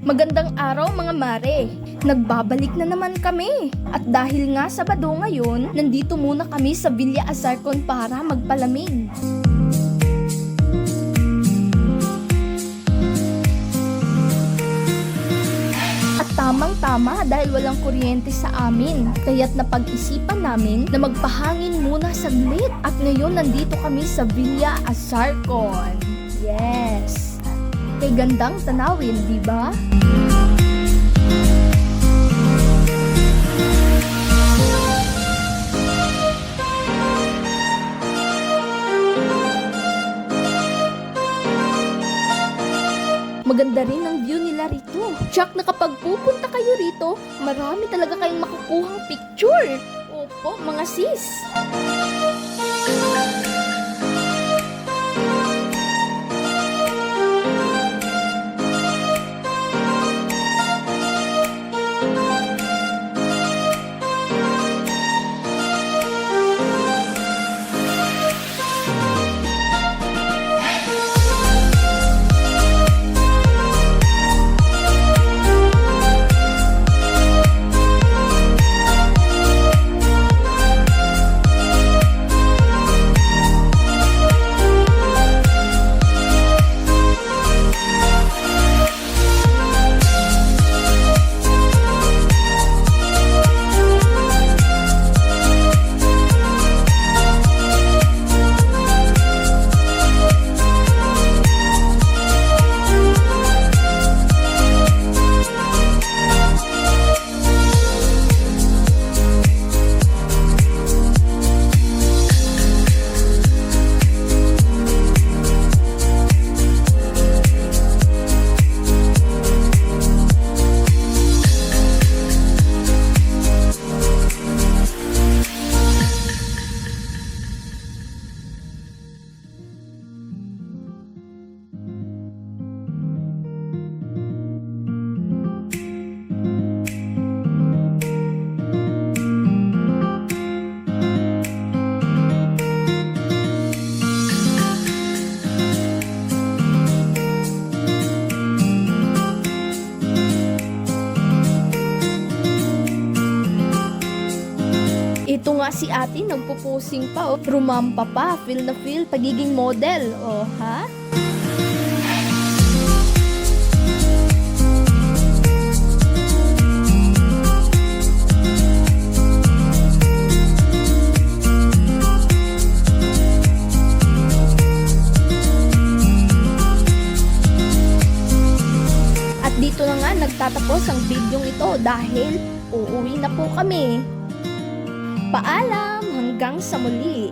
Magandang araw mga mare. Nagbabalik na naman kami. At dahil nga Sabado ngayon, nandito muna kami sa Villa Azarcon para magpalamig. At tamang-tama dahil walang kuryente sa amin. Kaya't napag-isipan namin na magpahangin muna saglit. At ngayon nandito kami sa Villa Azarcon. Yes! Kay gandang tanawin, di ba? Maganda rin ang view nila rito. Tsak na kapag pupunta kayo rito, marami talaga kayong makukuhang picture. Opo, mga sis. Ito nga si ate, nagpo-posing pa, oh. Rumampa pa, feel na feel, pagiging model, oh, ha? At dito na nga nagtatapos ang bidyong ito dahil uuwi na po kami. Paalam hanggang sa muli.